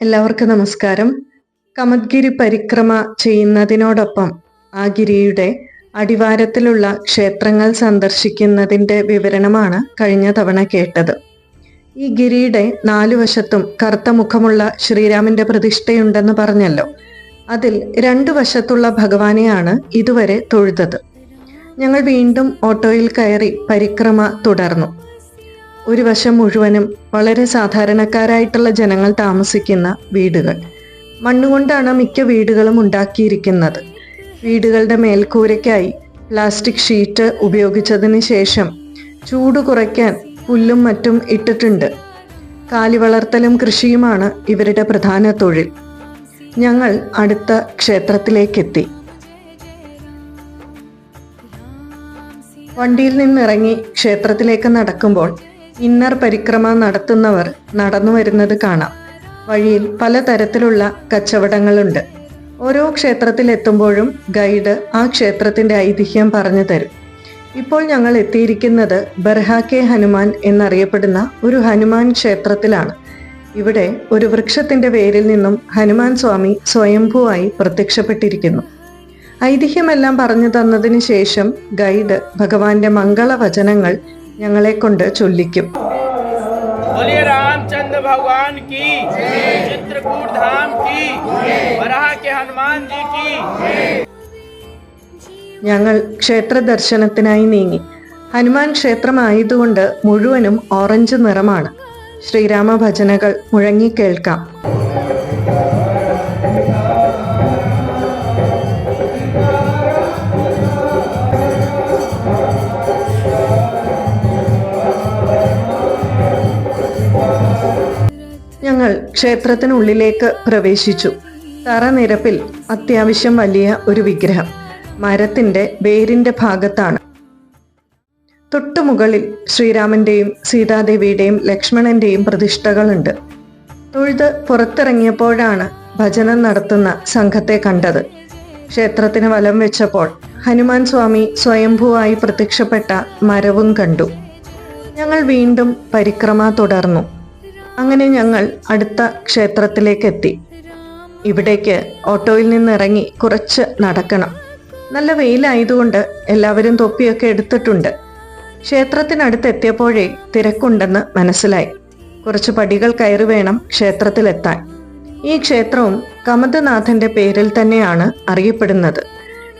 എല്ലാവർക്കും നമസ്കാരം. കമദ്ഗിരി പരിക്രമ ചെയ്യുന്നതിനോടൊപ്പം ആ ഗിരിയുടെ അടിവാരത്തിലുള്ള ക്ഷേത്രങ്ങൾ സന്ദർശിക്കുന്നതിന്റെ വിവരണമാണ് കഴിഞ്ഞ തവണ കേട്ടത്. ഈ ഗിരിയുടെ നാലു വശത്തും കറുത്ത മുഖമുള്ള ശ്രീരാമന്റെ പ്രതിഷ്ഠയുണ്ടെന്ന് പറഞ്ഞല്ലോ. അതിൽ രണ്ടു വശത്തുള്ള ഭഗവാനെയാണ് ഇതുവരെ തൊഴുതത്. ഞങ്ങൾ വീണ്ടും ഓട്ടോയിൽ കയറി പരിക്രമ തുടർന്നു. ഒരു വശം മുഴുവനും വളരെ സാധാരണക്കാരായിട്ടുള്ള ജനങ്ങൾ താമസിക്കുന്ന വീടുകൾ. മണ്ണുകൊണ്ടാണ് മിക്ക വീടുകളും ഉണ്ടാക്കിയിരിക്കുന്നത്. വീടുകളുടെ മേൽക്കൂരയ്ക്കായി പ്ലാസ്റ്റിക് ഷീറ്റ് ഉപയോഗിച്ചതിന് ശേഷം ചൂട് കുറയ്ക്കാൻ പുല്ലും മറ്റും ഇട്ടിട്ടുണ്ട്. കാലി വളർത്തലും കൃഷിയുമാണ് ഇവരുടെ പ്രധാന തൊഴിൽ. ഞങ്ങൾ അടുത്ത ക്ഷേത്രത്തിലേക്കെത്തി. വണ്ടിയിൽ നിന്നിറങ്ങി ക്ഷേത്രത്തിലേക്ക് നടക്കുമ്പോൾ ഇന്നർ പരിക്രമ നടത്തുന്നവർ നടന്നു വരുന്നത് കാണാം. വഴിയിൽ പലതരത്തിലുള്ള കച്ചവടങ്ങളുണ്ട്. ഓരോ ക്ഷേത്രത്തിൽ എത്തുമ്പോഴും ഗൈഡ് ആ ക്ഷേത്രത്തിന്റെ ഐതിഹ്യം പറഞ്ഞു തരും. ഇപ്പോൾ ഞങ്ങൾ എത്തിയിരിക്കുന്നത് ബർഹാക്കെ ഹനുമാൻ എന്നറിയപ്പെടുന്ന ഒരു ഹനുമാൻ ക്ഷേത്രത്തിലാണ്. ഇവിടെ ഒരു വൃക്ഷത്തിന്റെ വേരിൽ നിന്നും ഹനുമാൻ സ്വാമി സ്വയംഭൂവായി പ്രത്യക്ഷപ്പെട്ടിരിക്കുന്നു. ഐതിഹ്യമെല്ലാം പറഞ്ഞു തന്നതിന് ശേഷം ഗൈഡ് ഭഗവാന്റെ മംഗളവചനങ്ങൾ ഞങ്ങളെ കൊണ്ട് ചൊല്ലിക്കും बोलिए रामचंद्र भगवान की चित्रकूट धाम की बराह के हनुमान जी की ഞങ്ങൾ ക്ഷേത്ര ദർശനത്തിനായി നീങ്ങി ഹനുമാൻ ക്ഷേത്രമായതുകൊണ്ട് മുഴുവനും ഓറഞ്ച് നിറമാണ് ശ്രീരാമ ഭജനകൾ മുഴങ്ങിക്കേൾക്കാം ഞങ്ങൾ ക്ഷേത്രത്തിനുള്ളിലേക്ക് പ്രവേശിച്ചു. തറനിരപ്പിൽ അത്യാവശ്യം വലിയ ഒരു വിഗ്രഹം. മരത്തിന്റെ വേരിന്റെ ഭാഗത്താണ്. തൊട്ടുമുകളിൽ ശ്രീരാമന്റെയും സീതാദേവിയുടെയും ലക്ഷ്മണന്റെയും പ്രതിഷ്ഠകളുണ്ട്. തൊഴുത് പുറത്തിറങ്ങിയപ്പോഴാണ് ഭജനം നടത്തുന്ന സംഘത്തെ കണ്ടത്. ക്ഷേത്രത്തിന് വലം വെച്ചപ്പോൾ ഹനുമാൻ സ്വാമി സ്വയംഭൂവായി പ്രത്യക്ഷപ്പെട്ട മരവും കണ്ടു. ഞങ്ങൾ വീണ്ടും പരിക്രമ തുടർന്നു. അങ്ങനെ ഞങ്ങൾ അടുത്ത ക്ഷേത്രത്തിലേക്ക് എത്തി ഇവിടേക്ക് ഓട്ടോയിൽ നിന്ന് ഇറങ്ങി കുറച്ച് നടക്കണം. നല്ല വെയിലായതുകൊണ്ട് എല്ലാവരും തൊപ്പിയൊക്കെ എടുത്തിട്ടുണ്ട്. ക്ഷേത്രത്തിനടുത്ത് എത്തിയപ്പോഴേ തിരക്കുണ്ടെന്ന് മനസ്സിലായി. കുറച്ച് പടികൾ കയറി വേണം ക്ഷേത്രത്തിലെത്താൻ. ഈ ക്ഷേത്രവും കമതനാഥന്റെ പേരിൽ തന്നെയാണ് അറിയപ്പെടുന്നത്.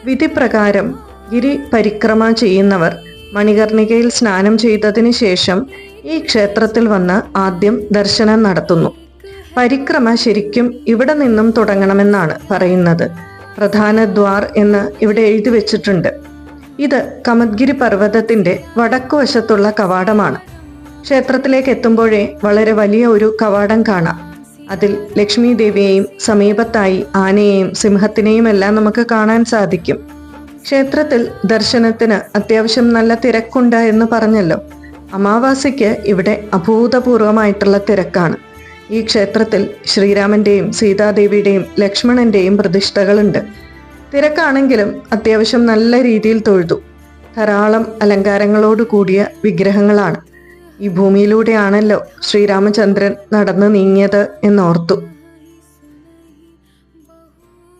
വിധിപ്രകാരം ഗിരി പരിക്രമ ചെയ്യുന്നവർ മണികർണികയിൽ സ്നാനം ചെയ്തതിന് ശേഷം ഈ ക്ഷേത്രത്തിൽ വന്ന് ആദ്യം ദർശനം നടത്തുന്നു. പരിക്രമ ശരിക്കും ഇവിടെ നിന്നും തുടങ്ങണമെന്നാണ് പറയുന്നത്. പ്രധാന ദ്വാർ എന്ന് ഇവിടെ എഴുതി വെച്ചിട്ടുണ്ട്. ഇത് കമദ്ഗിരി പർവതത്തിന്റെ വടക്കുവശത്തുള്ള കവാടമാണ്. ക്ഷേത്രത്തിലേക്ക് എത്തുമ്പോഴേ വളരെ വലിയ ഒരു കവാടം കാണാം. അതിൽ ലക്ഷ്മി ദേവിയെയും സമീപത്തായി ആനയെയും സിംഹത്തിനെയും എല്ലാം നമുക്ക് കാണാൻ സാധിക്കും. ക്ഷേത്രത്തിൽ ദർശനത്തിന് അത്യാവശ്യം നല്ല തിരക്കുണ്ട് എന്ന് പറഞ്ഞല്ലോ. അമാവാസിക്ക് ഇവിടെ അഭൂതപൂർവമായിട്ടുള്ള തിരക്കാണ്. ഈ ക്ഷേത്രത്തിൽ ശ്രീരാമന്റെയും സീതാദേവിയുടെയും ലക്ഷ്മണന്റെയും പ്രതിഷ്ഠകളുണ്ട്. തിരക്കാണെങ്കിലും അത്യാവശ്യം നല്ല രീതിയിൽ തൊഴുതു. ധാരാളം അലങ്കാരങ്ങളോട് കൂടിയ വിഗ്രഹങ്ങളാണ്. ഈ ഭൂമിയിലൂടെയാണല്ലോ ശ്രീരാമചന്ദ്രൻ നടന്നു നീങ്ങിയത് എന്നോർത്തു.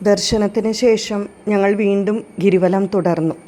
ദർശനത്തിന് ശേഷം ഞങ്ങൾ വീണ്ടും ഗിരിവലം തുടർന്നു.